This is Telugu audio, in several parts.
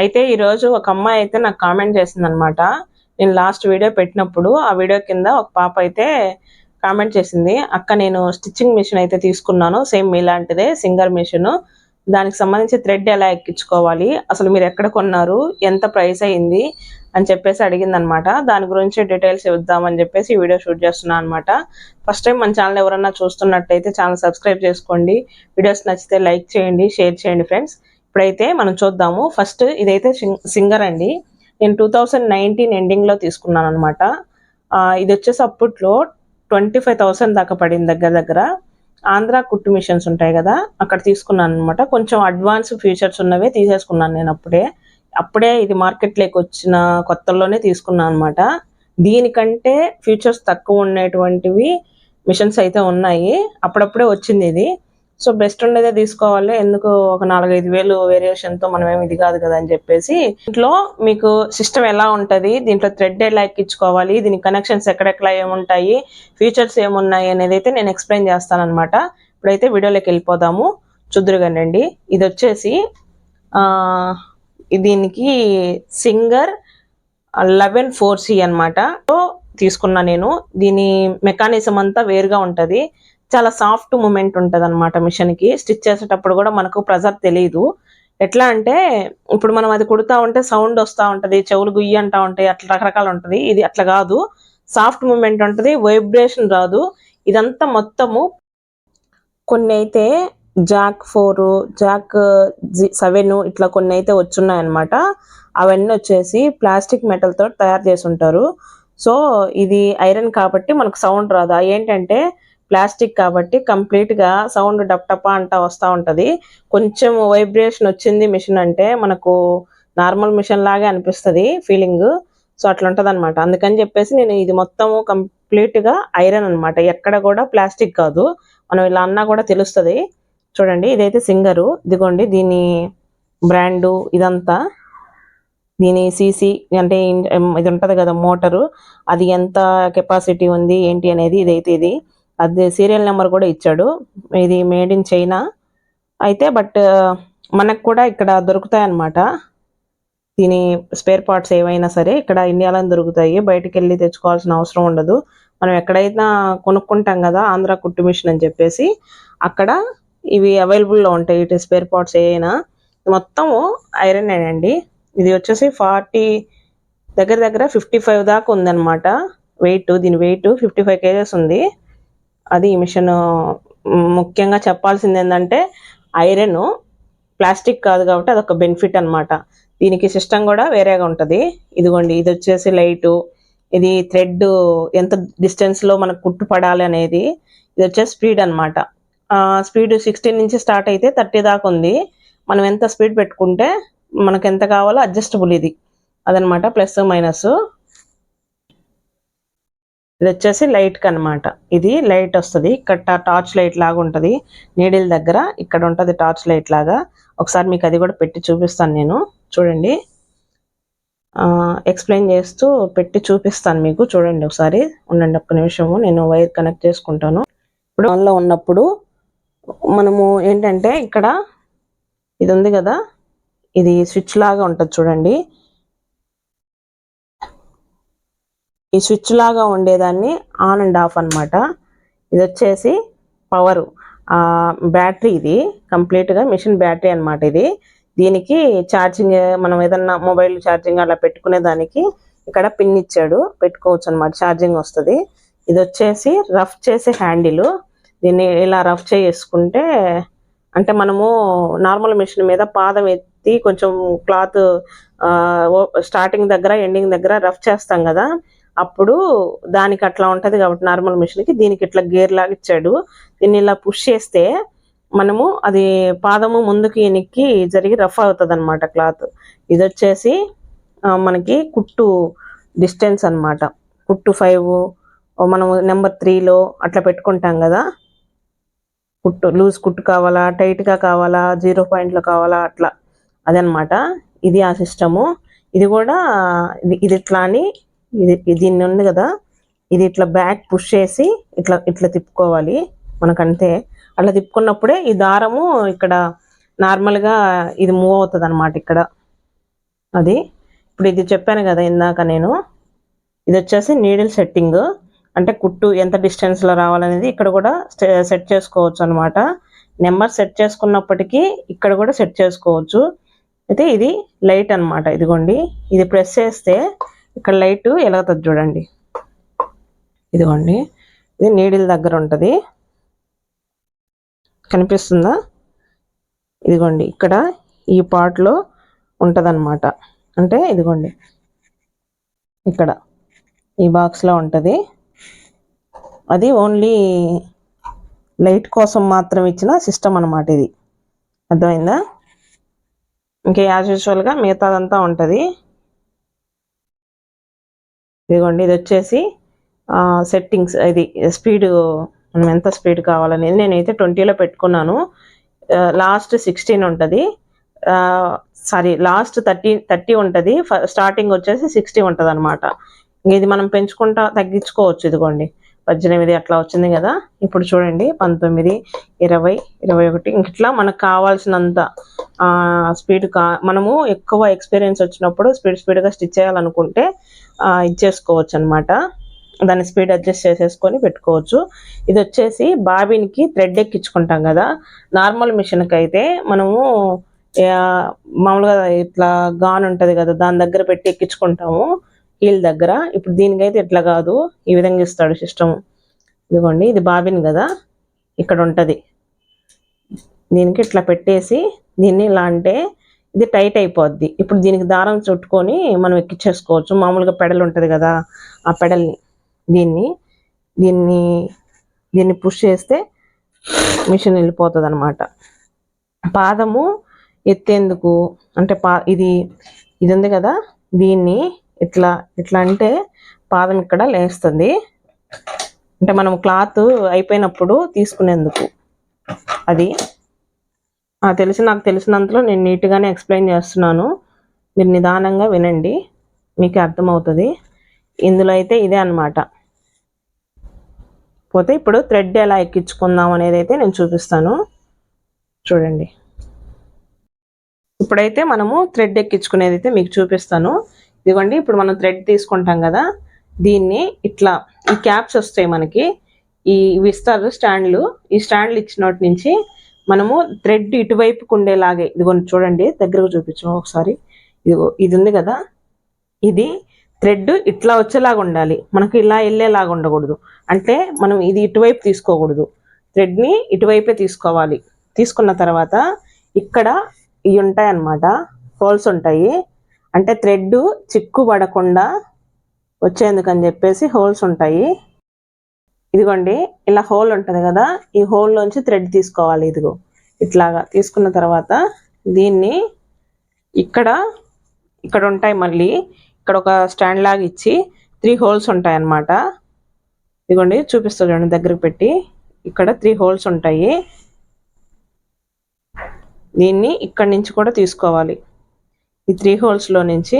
అయితే ఈరోజు ఒక అమ్మాయి అయితే నాకు కామెంట్ చేసింది అనమాట నేను లాస్ట్ వీడియో పెట్టినప్పుడు ఆ వీడియో కింద ఒక పాప అయితే కామెంట్ చేసింది అక్క నేను స్టిచ్చింగ్ మిషన్ అయితే తీసుకున్నాను సేమ్ మీలాంటిదే సింగర్ మిషన్. దానికి సంబంధించి థ్రెడ్ ఎలా ఎక్కించుకోవాలి? అసలు మీరు ఎక్కడ కొన్నారు? ఎంత ప్రైస్ అయింది? అని చెప్పేసి అడిగింది అనమాట దాని గురించి డీటెయిల్స్ ఇద్దామని చెప్పేసి ఈ వీడియో షూట్ చేస్తున్నాను అనమాట. ఫస్ట్ టైం మన ఛానల్ ఎవరన్నా చూస్తున్నట్టయితే ఛానల్ సబ్స్క్రైబ్ చేసుకోండి. వీడియోస్ నచ్చితే లైక్ చేయండి షేర్ చేయండి ఫ్రెండ్స్. ఇప్పుడైతే మనం చూద్దాము. ఫస్ట్ ఇదైతే సింగర్ అండి. నేను టూ థౌజండ్ నైన్టీన్ ఎండింగ్లో తీసుకున్నాను అనమాట ఇది వచ్చేసి అప్పట్లో ట్వంటీ ఫైవ్ థౌసండ్ దాకా పడింది దగ్గర దగ్గర. ఆంధ్ర కుట్టు మిషన్స్ ఉంటాయి కదా అక్కడ తీసుకున్నాను అనమాట కొంచెం అడ్వాన్స్ ఫీచర్స్ ఉన్నవే తీసేసుకున్నాను నేను అప్పుడే. అప్పుడే ఇది మార్కెట్లోకి వచ్చిన కొత్తలోనే తీసుకున్నాను అనమాట దీనికంటే ఫీచర్స్ తక్కువ ఉండేటువంటివి మిషన్స్ అయితే ఉన్నాయి. అప్పుడప్పుడే వచ్చింది ఇది. సో బెస్ట్ ఉండేదే తీసుకోవాలి. ఎందుకు ఒక నాలుగైదు వేలు వేరియేషన్తో మనం ఏమి ఇది కాదు కదా అని చెప్పేసి ఇంట్లో మీకు సిస్టమ్ ఎలా ఉంటుంది దీంట్లో థ్రెడ్ ఎలా ఎక్కించుకోవాలి దీని కనెక్షన్స్ ఎక్కడెక్కడ ఏముంటాయి ఫీచర్స్ ఏమున్నాయి అనేది అయితే నేను ఎక్స్ప్లెయిన్ చేస్తాను అనమాట ఇప్పుడైతే వీడియోలోకి వెళ్ళిపోదాము. చుద్దురుగానండి ఇది వచ్చేసి దీనికి సింగర్ లెవెన్ ఫోర్ సి అనమాట తీసుకున్నా నేను. దీని మెకానిజం అంతా వేరుగా ఉంటుంది. చాలా సాఫ్ట్ మూమెంట్ ఉంటుంది అనమాట మిషన్కి. స్టిచ్ చేసేటప్పుడు కూడా మనకు ప్రెజర్ తెలియదు ఎట్లా అంటే ఇప్పుడు మనం అది కుడతా ఉంటే సౌండ్ వస్తూ ఉంటుంది చెవులు గుయ్యి అంటా ఉంటాయి అట్లా రకరకాలు ఉంటుంది. ఇది అట్లా కాదు. సాఫ్ట్ మూమెంట్ ఉంటుంది వైబ్రేషన్ రాదు. ఇదంతా మొత్తము కొన్ని అయితే జాక్ ఫోర్ జాక్ సెవెన్ ఇట్లా కొన్ని అయితే వచ్చున్నాయన్నమాట. అవన్నీ వచ్చేసి ప్లాస్టిక్ మెటల్తో తయారు చేసి ఉంటారు సో ఇది ఐరన్ కాబట్టి మనకు సౌండ్ రాదు? ఏంటంటే ప్లాస్టిక్ కాబట్టి కంప్లీట్గా సౌండ్ డప్టపా అంటా వస్తూ ఉంటుంది. కొంచెం వైబ్రేషన్ వచ్చింది మిషన్ అంటే మనకు నార్మల్ మిషన్ లాగే అనిపిస్తుంది ఫీలింగ్. సో అట్లా ఉంటుంది అనమాట అందుకని చెప్పేసి నేను ఇది మొత్తము కంప్లీట్గా ఐరన్ అనమాట ఎక్కడ కూడా ప్లాస్టిక్ కాదు. మనం ఇలా అన్నా కూడా తెలుస్తుంది. చూడండి ఇదైతే సింగరు. ఇదిగోండి దీని బ్రాండు ఇదంతా. దీని సీసీ అంటే ఇది ఉంటుంది కదా మోటరు. అది ఎంత కెపాసిటీ ఉంది ఏంటి అనేది ఇదైతే ఇది. అది సీరియల్ నెంబర్ కూడా ఇచ్చాడు. ఇది మేడ్ ఇన్ చైనా. అయితే బట్ మనకు కూడా ఇక్కడ దొరుకుతాయి అన్నమాట దీని స్పేర్ పార్ట్స్ ఏవైనా సరే ఇక్కడ ఇండియాలో దొరుకుతాయి. బయటకు వెళ్ళి తెచ్చుకోవాల్సిన అవసరం ఉండదు. మనం ఎక్కడైనా కొనుక్కుంటాం కదా ఆంధ్ర కుట్టు మిషన్ అని చెప్పేసి అక్కడ ఇవి అవైలబుల్లో ఉంటాయి. ఇటు స్పేర్ పార్ట్స్ ఏవైనా. మొత్తము ఐరన్ అండి. ఇది వచ్చేసి ఫార్టీ దగ్గర దగ్గర ఫిఫ్టీ ఫైవ్ దాకా ఉందన్నమాట. వెయిట్ దీని వెయిట్ ఫిఫ్టీ ఫైవ్ కేజెస్ ఉంది. అది ఈ మిషన్ ముఖ్యంగా చెప్పాల్సింది ఏంటంటే ఐరన్ ప్లాస్టిక్ కాదు కాబట్టి అదొక బెనిఫిట్ అనమాట దీనికి సిస్టమ్ కూడా వేరేగా ఉంటుంది. ఇదిగోండి ఇది వచ్చేసి లైటు ఇది థ్రెడ్ ఎంత డిస్టెన్స్లో మనకు కుట్టు పడాలి అనేది ఇది వచ్చేసి స్పీడ్ అనమాట స్పీడ్ సిక్స్టీన్ నుంచి స్టార్ట్ అయితే థర్టీ దాకా ఉంది. మనం ఎంత స్పీడ్ పెట్టుకుంటే మనకు ఎంత కావాలో అడ్జస్టబుల్ ఇది. అదనమాట ప్లస్ మైనస్. ఇది వచ్చేసి లైట్కి అనమాట ఇది లైట్ వస్తుంది. ఇక్కడ టార్చ్ లైట్ లాగా ఉంటుంది. నీడిల్ దగ్గర ఇక్కడ ఉంటుంది టార్చ్ లైట్ లాగా. ఒకసారి మీకు అది కూడా పెట్టి చూపిస్తాను నేను. చూడండి. ఎక్స్ప్లెయిన్ చేస్తూ పెట్టి చూపిస్తాను మీకు. చూడండి ఒకసారి. ఉండండి ఒక్క నిమిషము. నేను వైర్ కనెక్ట్ చేసుకుంటాను. ఇప్పుడు ఆన్లో ఉన్నప్పుడు మనము ఏంటంటే ఇక్కడ ఇది ఉంది కదా. ఇది స్విచ్ లాగా ఉంటుంది చూడండి. ఈ స్విచ్ లాగా ఉండేదాన్ని ఆన్ అండ్ ఆఫ్ అనమాట ఇది వచ్చేసి పవరు బ్యాటరీ ఇది. కంప్లీట్గా మిషన్ బ్యాటరీ అనమాట ఇది. దీనికి ఛార్జింగ్ మనం ఏదన్నా మొబైల్ ఛార్జింగ్ అలా పెట్టుకునే దానికి ఇక్కడ పిన్ ఇచ్చాడు. పెట్టుకోవచ్చు అనమాట ఛార్జింగ్ వస్తుంది. ఇది వచ్చేసి రఫ్ చేసే హ్యాండిల్. దీన్ని ఇలా రఫ్ చేసుకుంటే అంటే మనము నార్మల్ మిషన్ మీద పాదం ఎత్తి కొంచెం క్లాత్ స్టార్టింగ్ దగ్గర ఎండింగ్ దగ్గర రఫ్ చేస్తాం కదా. అప్పుడు దానికి అట్లా ఉంటుంది కాబట్టి నార్మల్ మిషన్కి దీనికి ఇట్లా గేర్ లాగా ఇచ్చాడు. దీన్ని ఇలా పుష్ చేస్తే మనము అది పాదము ముందుకి ఎనిక్కి జరిగి రఫ్ అవుతుంది అనమాట క్లాత్. ఇది వచ్చేసి మనకి కుట్టు డిస్టెన్స్ అనమాట కుట్టు ఫైవ్ మనము నెంబర్ త్రీలో అట్లా పెట్టుకుంటాం కదా. కుట్టు లూజ్ కుట్టు కావాలా టైట్గా కావాలా జీరో పాయింట్లో కావాలా అట్లా. అదనమాట ఇది ఆ సిస్టము. ఇది కూడా ఇది ఇది ఇట్లా అని ఇది దీన్ని ఉంది కదా ఇది ఇట్లా బ్యాక్ పుష్ చేసి ఇట్లా ఇట్లా తిప్పుకోవాలి మనకంతే అట్లా తిప్పుకున్నప్పుడే ఈ దారము ఇక్కడ నార్మల్గా ఇది మూవ్ అవుతుంది అనమాట ఇక్కడ. అది ఇప్పుడు ఇది చెప్పాను కదా ఇందాక నేను. ఇది వచ్చేసి నీడిల్ సెట్టింగ్. అంటే కుట్టు ఎంత డిస్టెన్స్లో రావాలనేది ఇక్కడ కూడా సెట్ చేసుకోవచ్చు అనమాట నెంబర్ సెట్ చేసుకున్నప్పటికీ ఇక్కడ కూడా సెట్ చేసుకోవచ్చు. అయితే ఇది లైట్ అన్నమాట ఇదిగోండి. ఇది ప్రెస్ చేస్తే ఇక్కడ లైట్ ఎలాగుతుంది చూడండి. ఇదిగోండి ఇది నీడిల్ దగ్గర ఉంటుంది. కనిపిస్తుందా? ఇదిగోండి ఇక్కడ ఈ పార్ట్లో ఉంటుందన్నమాట. అంటే ఇదిగోండి ఇక్కడ ఈ బాక్స్లో ఉంటుంది. అది ఓన్లీ లైట్ కోసం మాత్రం ఇచ్చిన సిస్టమ్ అనమాట ఇది. అర్థమైందా? ఇంకా యాజ్ యూజువల్గా మిగతాదంతా ఉంటుంది. ఇదిగోండి ఇది వచ్చేసి సెట్టింగ్స్ ఇది స్పీడ్ మనం ఎంత స్పీడ్ కావాలనేది నేనైతే ట్వంటీలో పెట్టుకున్నాను. లాస్ట్ సిక్స్టీన్ ఉంటుంది. సారీ లాస్ట్ థర్టీ థర్టీ ఉంటుంది. స్టార్టింగ్ వచ్చేసి సిక్స్టీ ఉంటుంది అనమాట ఇది మనం పెంచుకుంటా తగ్గించుకోవచ్చు ఇదిగోండి. పద్దెనిమిది అట్లా వచ్చింది కదా. ఇప్పుడు చూడండి పంతొమ్మిది ఇరవై ఇరవై ఒకటి. ఇట్లా మనకు కావాల్సినంత స్పీడ్ కా మనము ఎక్కువ ఎక్స్పీరియన్స్ వచ్చినప్పుడు స్పీడ్ స్పీడ్గా స్టిచ్ చేయాలనుకుంటే ఇచ్చేసుకోవచ్చు అనమాట దాన్ని స్పీడ్ అడ్జస్ట్ చేసేసుకొని పెట్టుకోవచ్చు. ఇది వచ్చేసి బాబిన్కి థ్రెడ్ ఎక్కించుకుంటాం కదా. నార్మల్ మిషన్కి అయితే మనము మామూలుగా ఇట్లా గాన్ ఉంటుంది కదా దాని దగ్గర పెట్టి ఎక్కించుకుంటాము. వీళ్ళ దగ్గర. ఇప్పుడు దీనికైతే ఇట్లా కాదు ఈ విధంగా ఇస్తాడు సిస్టమ్ ఇదిగోండి ఇది బాబిన్ కదా ఇక్కడ ఉంటుంది. దీనికి ఇట్లా పెట్టేసి దీన్ని ఇలా అంటే ఇది టైట్ అయిపోద్ది. ఇప్పుడు దీనికి దారం చుట్టుకొని మనం ఎక్కించేసుకోవచ్చు మామూలుగా పెడల్ ఉంటుంది కదా ఆ పెడల్ని దీన్ని దీన్ని దీన్ని పుష్ చేస్తే మిషన్ వెళ్ళిపోతుంది అనమాట పాదము ఎత్తేందుకు అంటే పా ఇది ఇది ఉంది కదా దీన్ని ఇట్లా ఇట్లా అంటే పాదం ఇక్కడ లేస్తుంది. అంటే మనం క్లాత్ అయిపోయినప్పుడు తీసుకునేందుకు. అది. తెలిసి నాకు తెలిసినంతలో నేను నీట్గానే ఎక్స్ప్లెయిన్ చేస్తున్నాను. మీరు నిదానంగా వినండి. మీకు అర్థమవుతుంది. ఇందులో అయితే ఇదే అనమాట పోతే ఇప్పుడు థ్రెడ్ ఎలా ఎక్కించుకుందాం అనేది అయితే నేను చూపిస్తాను. చూడండి. ఇప్పుడైతే మనము థ్రెడ్ ఎక్కించుకునేది అయితే మీకు చూపిస్తాను. ఇదిగోండి ఇప్పుడు మనం థ్రెడ్ తీసుకుంటాం కదా దీన్ని ఇట్లా ఈ క్యాప్స్ వస్తాయి మనకి ఈ ఇస్తారు స్టాండ్లు ఈ స్టాండ్లు ఇచ్చినోటి నుంచి మనము థ్రెడ్ ఇటువైపుకు ఉండేలాగే ఇదిగోండి చూడండి దగ్గరకు చూపించు ఒకసారి ఇదిగో ఇది ఉంది కదా ఇది థ్రెడ్ ఇట్లా వచ్చేలాగా ఉండాలి మనకి ఇలా వెళ్ళేలాగా ఉండకూడదు అంటే మనం ఇది ఇటువైపు తీసుకోకూడదు థ్రెడ్ని ఇటువైపే తీసుకోవాలి తీసుకున్న తర్వాత ఇక్కడ ఇవి ఉంటాయి అన్నమాట హోల్స్ ఉంటాయి అంటే థ్రెడ్ చిక్కు పడకుండా వచ్చేందుకని చెప్పేసి హోల్స్ ఉంటాయి. ఇదిగోండి ఇలా హోల్ ఉంటుంది కదా ఈ హోల్లోంచి థ్రెడ్ తీసుకోవాలి ఇదిగో. ఇట్లాగా తీసుకున్న తర్వాత దీన్ని ఇక్కడ ఇక్కడ ఉంటాయి మళ్ళీ ఇక్కడ ఒక స్టాండ్ లాగా ఇచ్చి త్రీ హోల్స్ ఉంటాయి అన్నమాట ఇదిగోండి చూపిస్తా చూడండి దగ్గరకు పెట్టి. ఇక్కడ త్రీ హోల్స్ ఉంటాయి. దీన్ని ఇక్కడి నుంచి కూడా తీసుకోవాలి. ఈ త్రీ హోల్స్లో నుంచి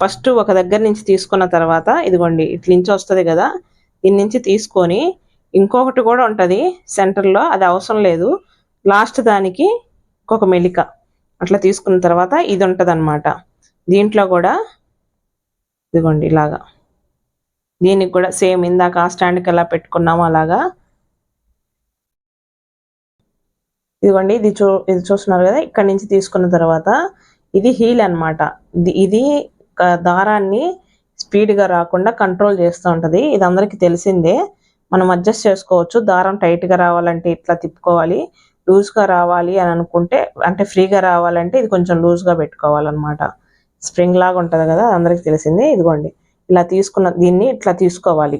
ఫస్ట్ ఒక దగ్గర నుంచి తీసుకున్న తర్వాత ఇదిగోండి ఇట్ల నుంచి వస్తుంది కదా దీని నుంచి తీసుకొని ఇంకొకటి కూడా ఉంటుంది సెంటర్లో అది అవసరం లేదు. లాస్ట్ దానికి ఇంకొక మెలిక. అట్లా తీసుకున్న తర్వాత ఇది ఉంటుంది అనమాట దీంట్లో కూడా ఇదిగోండి ఇలాగా. దీనికి కూడా సేమ్ ఇందాక ఆ స్టాండ్కి ఎలా పెట్టుకున్నామో అలాగా. ఇదిగోండి ఇది చూ ఇది చూస్తున్నారు కదా ఇక్కడ నుంచి తీసుకున్న తర్వాత ఇది హీల్ అనమాట ఇది దారాన్ని స్పీడ్గా రాకుండా కంట్రోల్ చేస్తూ ఉంటుంది. ఇది అందరికీ తెలిసిందే. మనం అడ్జస్ట్ చేసుకోవచ్చు. దారం టైట్గా రావాలంటే ఇట్లా తిప్పుకోవాలి. లూజ్గా రావాలి అని అనుకుంటే అంటే ఫ్రీగా రావాలంటే ఇది కొంచెం లూజ్గా పెట్టుకోవాలన్నమాట. స్ప్రింగ్ లాగా ఉంటుంది కదా అందరికీ తెలిసిందే. ఇదిగోండి. ఇలా తీసుకున్న దీన్ని ఇట్లా తీసుకోవాలి.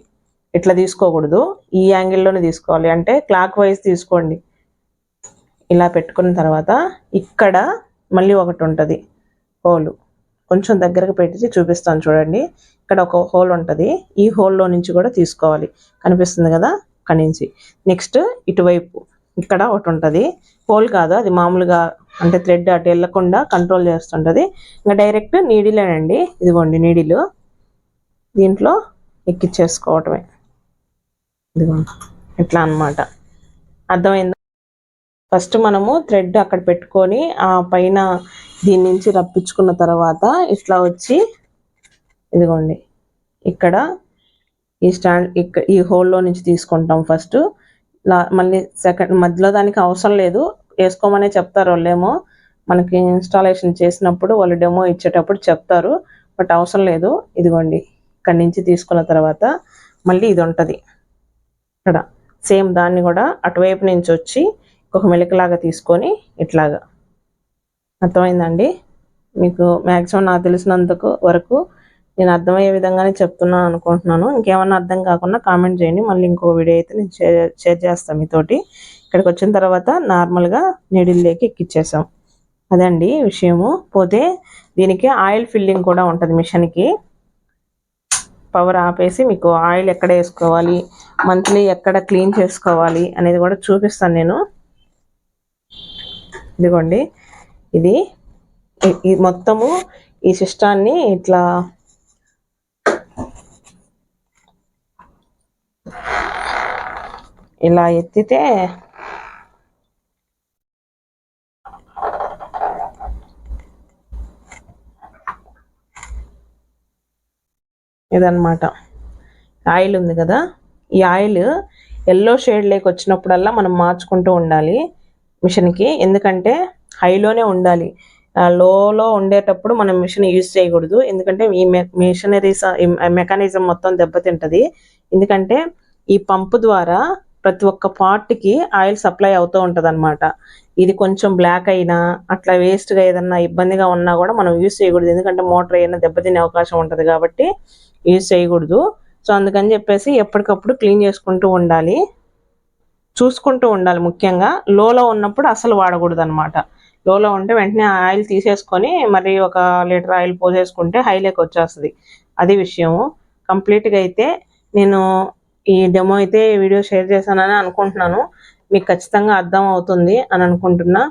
ఇట్లా తీసుకోకూడదు. ఈ యాంగిల్లోనే తీసుకోవాలి. అంటే క్లాక్ వైజ్ తీసుకోండి. ఇలా పెట్టుకున్న తర్వాత ఇక్కడ మళ్ళీ ఒకటి ఉంటుంది. హోలు. కొంచెం దగ్గరకు పెట్టి చూపిస్తాను చూడండి. ఇక్కడ ఒక హోల్ ఉంటుంది. ఈ హోల్లో నుంచి కూడా తీసుకోవాలి. కనిపిస్తుంది కదా? అక్కడి నుంచి నెక్స్ట్ ఇటువైపు. ఇక్కడ ఒకటి ఉంటుంది. హోల్ కాదు. అది మామూలుగా అంటే థ్రెడ్ అటు వెళ్ళకుండా కంట్రోల్ చేస్తుంటుంది. ఇంకా డైరెక్ట్ నీడిలేనండి. ఇదిగోండి నీడిలు. దీంట్లో ఎక్కిచ్చేసుకోవటమే. ఇదిగోండి. ఇట్లా అనమాట అర్థమైందా? ఫస్ట్ మనము థ్రెడ్ అక్కడ పెట్టుకొని ఆ పైన దీని నుంచి రప్పించుకున్న తర్వాత ఇట్లా వచ్చి ఇదిగోండి. ఇక్కడ ఈ స్టాండ్ ఇక్కడ ఈ హోల్లో నుంచి తీసుకుంటాం ఫస్ట్. లా మళ్ళీ సెకండ్ మధ్యలో దానికి అవసరం లేదు. వేసుకోమనే చెప్తారు వాళ్ళేమో. మనకి ఇన్స్టాలేషన్ చేసినప్పుడు వాళ్ళు డెమో ఇచ్చేటప్పుడు చెప్తారు. బట్ అవసరం లేదు. ఇదిగోండి. ఇక్కడి నుంచి తీసుకున్న తర్వాత మళ్ళీ ఇది ఉంటుంది. ఇక్కడ సేమ్ దాన్ని కూడా అటువైపు నుంచి వచ్చి ఒక మెలికలాగా తీసుకొని ఇట్లాగా. అర్థమైందండి? మీకు మ్యాక్సిమం నాకు తెలిసినందుకు వరకు నేను అర్థమయ్యే విధంగానే చెప్తున్నాను అనుకుంటున్నాను. ఇంకేమన్నా అర్థం కాకుండా కామెంట్ చేయండి. మళ్ళీ ఇంకో వీడియో అయితే నేను షేర్ షేర్ చేస్తాను మీతోటి. ఇక్కడికి వచ్చిన తర్వాత నార్మల్గా నీడిల్లోకి ఎక్కిచ్చేసాం. అదే అండి విషయము. పోతే దీనికి ఆయిల్ ఫిల్లింగ్ కూడా ఉంటుంది మిషన్కి. పవర్ ఆపేసి మీకు ఆయిల్ ఎక్కడ వేసుకోవాలి మంత్లీ ఎక్కడ క్లీన్ చేసుకోవాలి అనేది కూడా చూపిస్తాను నేను. ఇదిగోండి. ఇది మొత్తము ఈ సిస్టాన్ని ఇట్లా ఇలా ఎత్తితే ఇదన్నమాట. ఆయిల్ ఉంది కదా. ఈ ఆయిల్ ఎల్లో షేడ్ లేక వచ్చినప్పుడల్లా మనం మార్చుకుంటూ ఉండాలి. మిషన్కి. ఎందుకంటే హైలోనే ఉండాలి. లోలో ఉండేటప్పుడు మనం మిషన్ యూజ్ చేయకూడదు. ఎందుకంటే ఈ మిషనరీస్ మెకానిజం మొత్తం దెబ్బతింటది. ఎందుకంటే ఈ పంపు ద్వారా ప్రతి ఒక్క పార్ట్కి ఆయిల్ సప్లై అవుతూ ఉంటుంది అనమాట ఇది కొంచెం బ్లాక్ అయినా అట్లా వేస్ట్గా ఏదన్నా ఇబ్బందిగా ఉన్నా కూడా మనం యూజ్ చేయకూడదు. ఎందుకంటే మోటార్ ఏమైనా దెబ్బతినే అవకాశం ఉంటుంది కాబట్టి యూజ్ చేయకూడదు. సో అందుకని చెప్పేసి ఎప్పటికప్పుడు క్లీన్ చేసుకుంటూ ఉండాలి. చూసుకుంటూ ఉండాలి ముఖ్యంగా. లోలో ఉన్నప్పుడు అసలు వాడకూడదు అనమాట లోలో ఉంటే వెంటనే ఆయిల్ తీసేసుకొని మరి ఒక లీటర్ ఆయిల్ పోసేసుకుంటే హైలోకి వచ్చేస్తుంది. అది విషయము. కంప్లీట్గా అయితే నేను ఈ డెమో అయితే వీడియో షేర్ చేశానని అనుకుంటున్నాను. మీకు ఖచ్చితంగా అర్థం అవుతుంది అని అనుకుంటున్నా.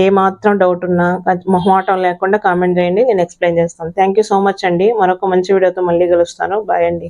ఏ మాత్రం డౌట్ ఉన్నా మొహమాటం లేకుండా కామెంట్ చేయండి. నేను ఎక్స్ప్లెయిన్ చేస్తాను. థ్యాంక్ సో మచ్ అండి. మరొక మంచి వీడియోతో మళ్ళీ కలుస్తాను. బాయ్ అండి.